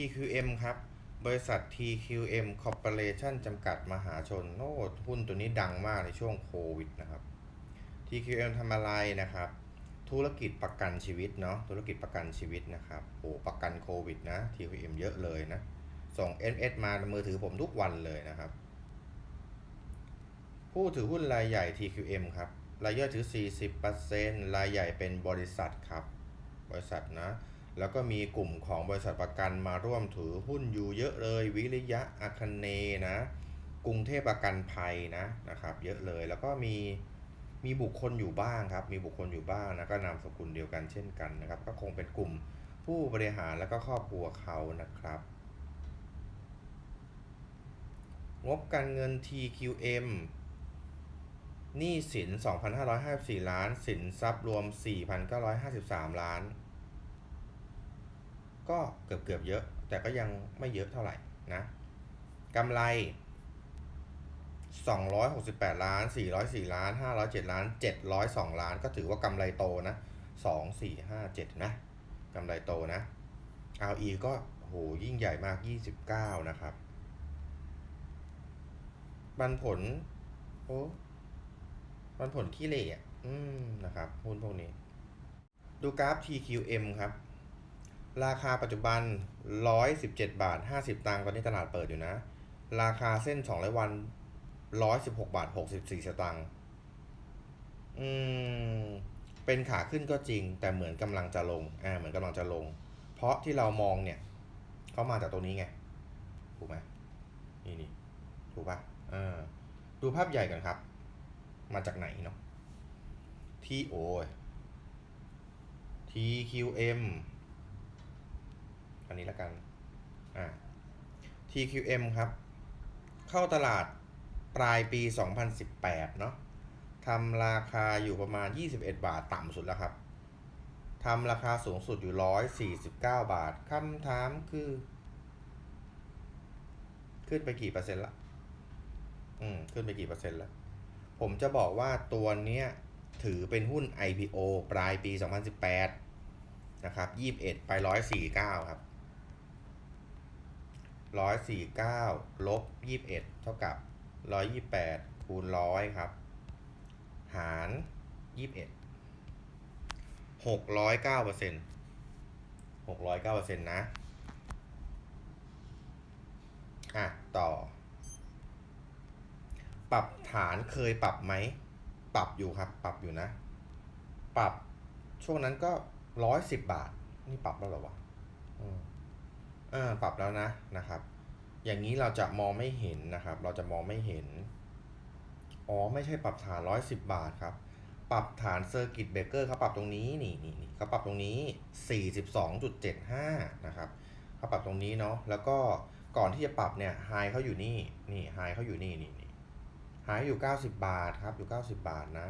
TQM ครับ บริษัท TQM Corporation จำกัดมหาชนโอ้หุ้นตัวนี้ดังมากในช่วงโควิดนะครับ TQM ทำอะไรนะครับ ธุรกิจประกันชีวิตเนาะธุรกิจประกันชีวิตนะครับโอ้ประกันโควิดนะ TQM เยอะเลยนะ ส่ง NS มามือถือผมทุกวันเลยนะครับ ผู้ถือหุ้นรายใหญ่ TQM ครับรายย่อยถือ 40%รายใหญ่เป็นบริษัทครับ บริษัทนะ แล้วก็มีกลุ่มของบริษัทประกันมาร่วมถือหุ้นอยู่เยอะเลย วิริยะอาคเนนะ กรุงเทพประกันภัยนะนะครับ เยอะเลยแล้วก็มีมีบุคคลอยู่บ้างครับ มีบุคคลอยู่บ้างนะก็นามสกุลเดียวกันเช่นกันนะครับ ก็คงเป็นกลุ่มผู้บริหารแล้วก็ครอบครัวเขานะครับ งบการเงิน TQM หนี้สิน 2,554 ล้าน สินทรัพย์รวม 4,953 ล้าน ก็เกือบเกือบๆเยอะ แต่ก็ยังไม่เยอะเท่าไหร่นะกำไร 268 ล้าน 404 ล้าน 507 ล้าน 702 ล้าน ก็ถือว่ากำไรโตนะ 2 4 5 7 นะกำไรโตนะ RE ก็โหยิ่งใหญ่มาก 29 นะครับปันผล โอ้ปันผลขี้เหร่ะอืมนะครับหุ้นพวกนี้ ดูกราฟ TQM ครับ ราคาปัจจุบัน 117 บาท 50 ตังค์ตอนนี้ตลาดเปิดอยู่นะ ราคาเส้น200วัน 116 บาท 64 สตางค์อืม เป็นขาขึ้นก็จริง แต่เหมือนกำลังจะลง อ่า เหมือนกำลังจะลง เพราะที่เรามองเนี่ย เขามาจากตรงนี้ไง ถูกไหมนี่นี่ถูกปะอ่า ดูภาพใหญ่กันครับ มาจากไหนเนาะที่โอ้ย TQM อันนี้ละกันอ่า TQM ครับ เข้าตลาดปลายปี 2018 เนาะทำราคาอยู่ประมาณ 21 บาทต่ำสุดแล้วครับทำราคาสูงสุดอยู่ 149 บาทคำถามคือ ขึ้นไปกี่เปอร์เซ็นต์ละ อืม ขึ้นไปกี่เปอร์เซ็นต์ละ ผมจะบอกว่าตัวเนี้ยถือเป็นหุ้น IPO ปลายปี 2018 นะครับ 21 ไป 149 ครับ 149ลบ21 เท่ากับ 128คูณ100 ครับ หาร 21 609เปอร์เซ็นต์609เปอร์เซ็นต์นะ อะ ต่อ ปรับฐานเคยปรับไหม ปรับอยู่ครับ ปรับอยู่นะ ปรับช่วงนั้นก็ร้อยสิบบาท นี่ปรับแล้วหรอวะ อ่าปรับแล้วนะนะครับ อย่างนี้เราจะมองไม่เห็นนะครับ เราจะมองไม่เห็น อ๋อไม่ใช่ปรับฐานร้อยสิบบาทครับ ปรับฐานเซอร์กิตเบเกอร์เขาปรับตรงนี้นี่นี่นี่เขาปรับตรงนี้สี่สิบสองจุดเจ็ดห้านะครับเขาปรับตรงนี้เนาะแล้วก็ก่อนที่จะปรับเนี่ยไฮเขาอยู่นี่นี่ไฮเขาอยู่นี่นี่นี่ไฮอยู่เก้าสิบบาทครับอยู่เก้าสิบาทนะ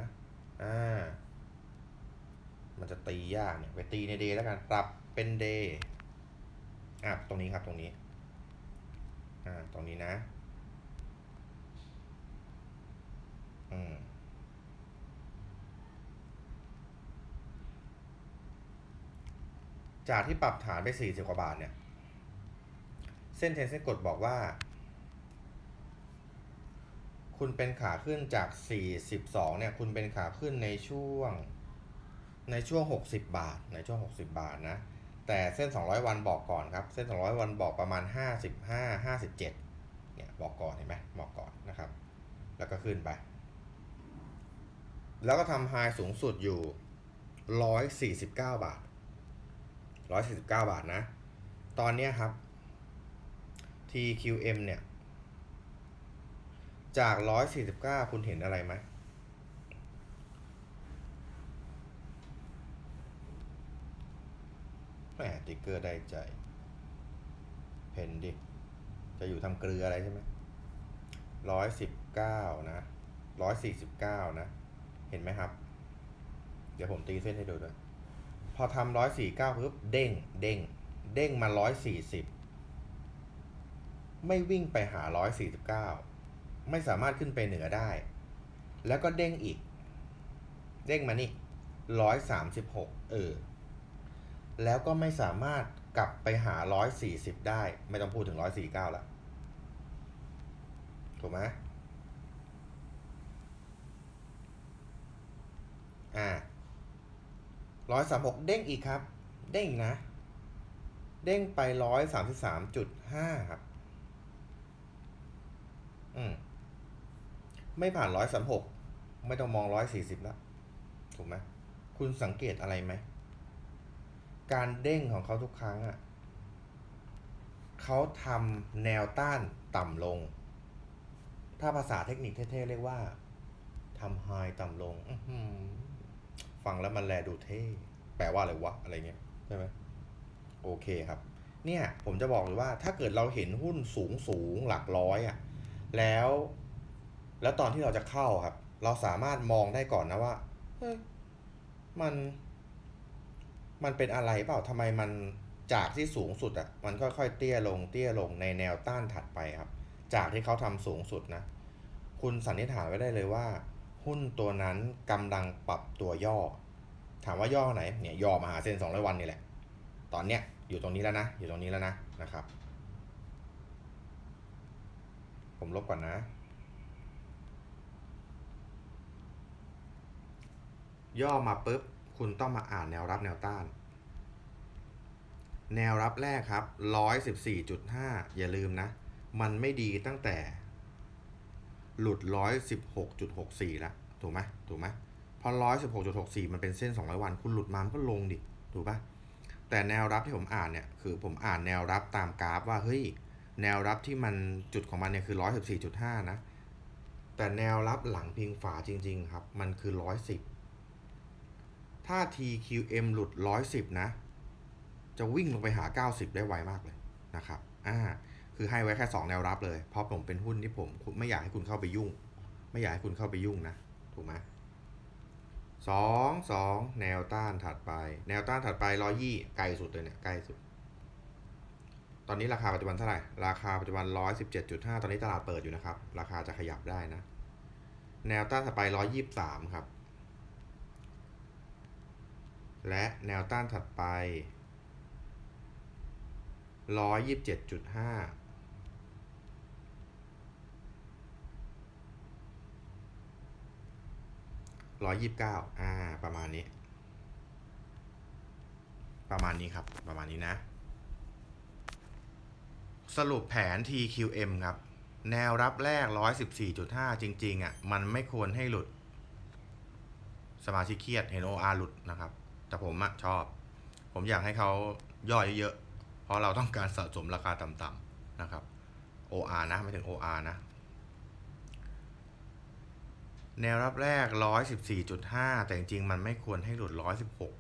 อ่ามันจะตียากเนี่ยไปตีในเดย์แล้วกันปรับเป็นเดย์ อะตรงนี้ครับตรงนี้ อ่าตรงนี้นะ อืมจากที่ปรับฐานไป40กว่าบาทเนี่ย เส้นเทนเส้นกดบอกว่า คุณเป็นขาขึ้นจาก 42เนี่ย คุณเป็นขาขึ้นในช่วง ในช่วง 60 บาท ในช่วง 60 บาทนะ แต่เส้น 200 วันบอกก่อนครับ เส้น 200 วันบอกประมาณ 55 57เนี่ยบอกก่อนเห็นไหมบอกก่อนนะครับ แล้วก็ขึ้นไป แล้วก็ทำไฮสูงสุดอยู่ 149 บาท 149 บาทนะ ตอนนี้ครับ TQM เนี่ย จาก 149 คุณเห็นอะไรไหม แหมติ๊กเกอร์ได้ใจ เพนดิ จะอยู่ทำเกลืออะไรใช่ไหมร้อยสิบเก้านะร้อยสี่สิบเก้านะ เห็นไหมครับ เดี๋ยวผมตีเส้นให้ดูด้วย พอทำร้อยสี่เก้าปุ๊บเด้ง เด้ง เด้งมาร้อยสี่สิบไม่วิ่งไปหาร้อยสี่สิบเก้าไม่สามารถขึ้นไปเหนือได้ แล้วก็เด้งอีก เด้งมานี่ร้อยสามสิบหกเออ แล้วก็ไม่สามารถกลับไปหาร้อยสี่สิบได้ ไม่ต้องพูดถึงร้อยสี่เก้าละถูกไหมอ่าร้อยสามหกเด้งอีกครับ เด้งนะ เด้งไปร้อยสามสิบสามจุดห้าครับ อืม ไม่ผ่านร้อยสามหกไม่ต้องมองร้อยสี่สิบแล้ว ถูกไหมคุณสังเกตอะไรไหม การเด้งของเขาทุกครั้งอะเขาทำแนวต้านต่ำลง ถ้าภาษาเทคนิคเท่ๆเรียกว่าทำไฮต่ำลงฟังแล้วมันแลดูเท่ แปลว่าอะไรวะ อะไรเงี้ยใช่ไหมโอเคครับ เนี่ยผมจะบอกเลยว่า ถ้าเกิดเราเห็นหุ้นสูงสูงหลักร้อยอะ แล้ว แล้วตอนที่เราจะเข้าครับ เราสามารถมองได้ก่อนนะว่า เฮ้ย มัน มันเป็นอะไรเปล่าทำไมมันจากที่สูงสุดอะ่ะมันค่อยๆเตี้ยลงเตี้ยลงในแนวต้านถัดไปครับ จากที่เขาทำสูงสุดนะคุณสันนิษฐานไว้ได้เลยว่า หุ้นตัวนั้นกำลังปรับตัวย่อ ถามว่าย่อไหนเนี่ยย่อมาหาเส้นสองร้อยวันนี่แหละ ตอนเนี้ยอยู่ตรงนี้แล้วนะ อยู่ตรงนี้แล้วนะนะครับ ผมลบก่อนนะ ย่อมาปุ๊บ คุณต้องมาอ่านแนวรับแนวต้าน แนวรับแรกครับ 114.5 อย่าลืมนะ มันไม่ดีตั้งแต่ หลุด 116.64 แล้ว ถูกไหมถูกไหมพอ 116.64 มันเป็นเส้น 200 วัน คุณหลุดมามันก็ลงดิ ถูกปะแต่แนวรับที่ผมอ่านเนี่ย คือผมอ่านแนวรับตามกราฟว่าเฮ้ยแนวรับที่มันจุดของมันเนี่ยคือ 114.5 นะ แต่แนวรับหลังพิงฝาจริง ๆ ครับ มันคือ 110 ถ้า TQM หลุด 110 นะ จะวิ่งลงไปหา 90 ได้ไวมากเลยนะครับ อ่า คือให้ไว้แค่ 2 แนวรับเลย เพราะผมเป็นหุ้นที่ผมไม่อยากให้คุณเข้าไปยุ่ง ไม่อยากให้คุณเข้าไปยุ่งนะ ถูกไหมสองสองแนวต้านถัดไป แนวต้านถัดไปร้อยี่ไกลสุดเลยเนี่ย ใกล้สุด ตอนนี้ราคาปัจจุบันเท่าไหร่ ราคาปัจจุบันร้อยสิบเจ็ดจุดห้าตอนนี้ตลาดเปิดอยู่นะครับ ราคาจะขยับได้นะ แนวต้านถัดไปร้อยยี่สามครับ และแนวต้านถัดไปร้อยยี่สิบเจ็ดจุดห้าร้อยยี่สิบเก้าอ่า ประมาณนี้ ประมาณนี้ครับ ประมาณนี้นะ สรุปแผน TQM ครับ แนวรับแรก 114.5 จริง ๆอะ มันไม่ควรให้หลุด สมาชิกเครียดเห็น OR หลุดนะครับ แต่ผมอะชอบ ผมอยากให้เขาย่อเยอะๆ เพราะเราต้องการสะสมราคาต่ำๆนะครับ OR นะ ไม่ถึง OR นะ แนวรับแรก 114.5 แต่จริงๆ มันไม่ควรให้หลุด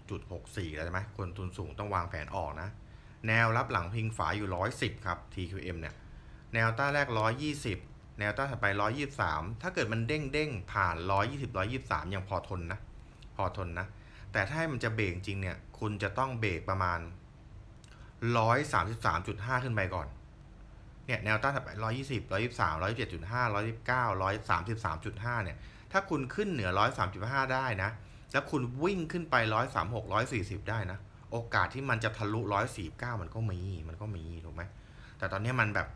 116.64 แล้วใช่ไหมคนทุนสูงต้องวางแผนออกนะ แนวรับหลังพิงฝาอยู่ 110 ครับ TQM เนี่ย แนวต้านแรก 120 แนวต้านถัดไป 123 ถ้าเกิดมันเด้งเด้งผ่าน 120 123 ยังพอทนนะ พอทนนะ แต่ถ้าให้มันจะเบรกจริงเนี่ย คุณจะต้องเบรกประมาณ 133.5 ขึ้นไปก่อน เนี่ยแนวต้านถัดไป 120 123 127.5 129 133.5 เนี่ย ถ้าคุณขึ้นเหนือ 135 ได้นะ แล้วคุณวิ่งขึ้นไป 136 140 ได้นะ โอกาสที่มันจะทะลุ 149 มันก็มี มันก็มี ถูกไหม แต่ตอนนี้มันแบบ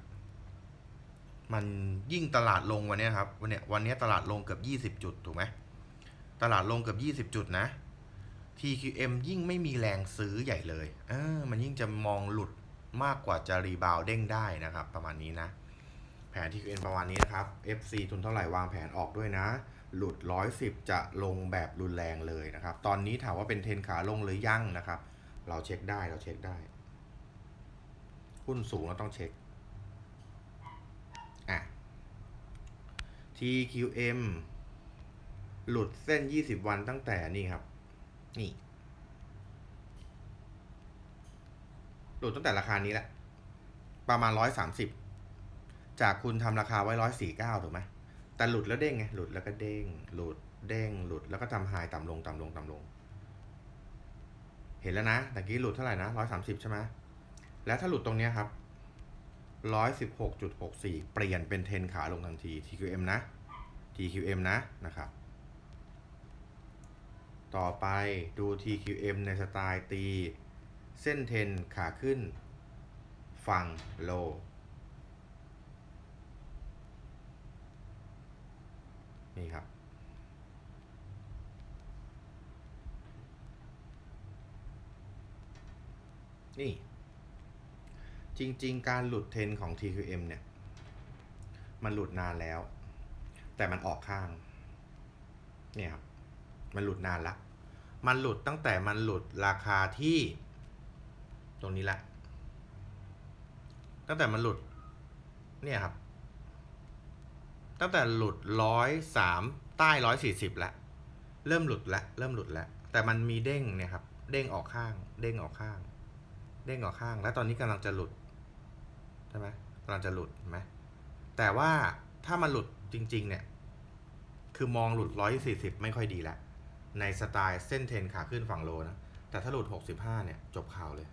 มันยิ่งตลาดลงวันนี้ครับ วันเนี้ยวันนี้ตลาดลงเกือบ 20 จุด ถูกไหม ตลาดลงเกือบ 20 จุดนะ TQM ยิ่งไม่มีแรงซื้อใหญ่เลยเออมันยิ่งจะมองหลุดมากกว่าจะรีบาวเด้งได้นะครับ ประมาณนี้นะ แผน TQM ประมาณนี้นะครับ FC ทุนเท่าไหร่วางแผนออกด้วยนะ หลุด 110 จะลงแบบรุนแรงเลยนะครับ ตอนนี้ถามว่าเป็นเทนขาลงหรือยังนะครับ เราเช็คได้เราเช็คได้ หุ้นสูงเราต้องเช็คอะ TQM หลุดเส้น 20 วันตั้งแต่นี่ครับ นี่หลุดตั้งแต่ราคานี้แหละ ประมาณ130จากคุณทำราคาไว้149ถูกไหมแต่หลุดแล้วเด้งไงหลุดแล้วก็เด้ง หลุดเด้ง หลุดแล้วก็ทำไฮต่ำลงต่ำลงต่ำลง เห็นแล้วนะตะกี้หลุดเท่าไหร่นะ130ใช่ไหมแล้วถ้าหลุดตรงเนี้ยครับ116.64เปลี่ยนเป็นเทนขาลงทันที TQM นะ TQM นะนะครับ ต่อไปดู TQM ในสไตล์ตี เส้นเทนขาขึ้นฟังโล นี่ครับ นี่ จริง ๆ การหลุดเทนของ TQM เนี่ย มันหลุดนานแล้ว แต่มันออกข้าง เนี่ยครับ มันหลุดนานละ มันหลุดตั้งแต่มันหลุดราคาที่ ตรงนี้ละ ตั้งแต่มันหลุด เนี่ยครับ ตั้งแต่หลุดร้อยสามใต้ร้อยสี่สิบละ เริ่มหลุดละ เริ่มหลุดแล้วแต่มันมีเด้งเนี่ยครับ เด้งออกข้าง เด้งออกข้าง เด้งออกข้าง แล้วตอนนี้กำลังจะหลุด ใช่ไหมกำลังจะหลุดไหมแต่ว่าถ้ามันหลุดจริง ๆ เนี่ย คือมองหลุดร้อยสี่สิบไม่ค่อยดีและ ในสไตล์เส้นเทนขาขึ้นฝั่งโลนะ แต่ถ้าหลุดหกสิบห้าเนี่ย จบข่าวเลย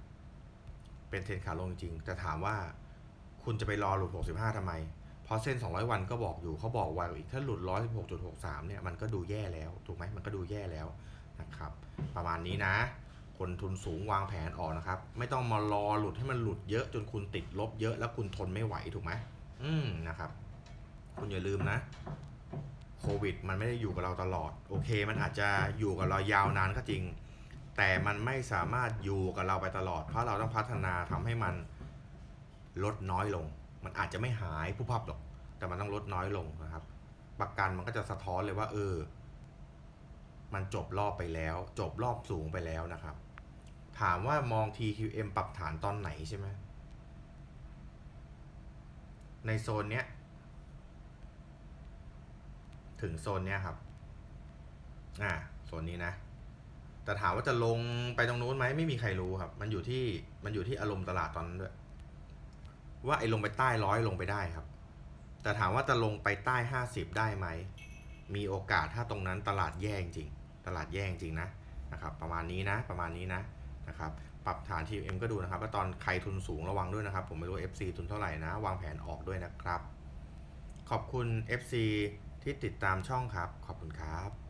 เป็นเทนขาลงจริง แต่ถามว่าคุณจะไปรอหลุด 65ทำไม เพราะเส้น 200 วันก็บอกอยู่เขาบอกไว้อีกถ้าหลุด 116.63 เนี่ย มันก็ดูแย่แล้ว ถูกไหมมันก็ดูแย่แล้วนะครับ ประมาณนี้นะ คนทุนสูงวางแผนออกนะครับ ไม่ต้องมารอหลุดให้มันหลุดเยอะจนคุณติดลบเยอะแล้วคุณทนไม่ไหวถูกไหมอืมนะครับ คุณอย่าลืมนะ โควิด มันไม่ได้อยู่กับเราตลอด โอเค มันอาจจะอยู่กับเรายาวนานก็จริง แต่มันไม่สามารถอยู่กับเราไปตลอด เพราะเราต้องพัฒนาทำให้มันลดน้อยลง มันอาจจะไม่หายผู้พับหรอกแต่มันต้องลดน้อยลงนะครับ ประกันมันก็จะสะท้อนเลยว่า เออ มันจบรอบไปแล้ว จบรอบสูงไปแล้วนะครับ ถามว่ามอง TQM ปรับฐานตอนไหนใช่ไหมในโซนเนี้ย ถึงโซนเนี้ยครับ อ่าโซนนี้นะ แต่ถามว่าจะลงไปตรงนู้นไหมไม่มีใครรู้ครับ มันอยู่ที่มันอยู่ที่อารมณ์ตลาดตอนนั้นด้วย ว่าไอ้ลงไปใต้ร้อยลงไปได้ครับ แต่ถามว่าจะลงไปใต้ห้าสิบได้ไหม มีโอกาสถ้าตรงนั้นตลาดแย่จริง ตลาดแย่จริงนะนะครับ ประมาณนี้นะ ประมาณนี้นะนะครับปรับฐาน TM ก็ดูนะครับว่าตอนใครทุนสูงระวังด้วยนะครับ ผมไม่รู้ FC ทุนเท่าไหร่นะ วางแผนออกด้วยนะครับ ขอบคุณ FC ที่ติดตามช่องครับ ขอบคุณครับ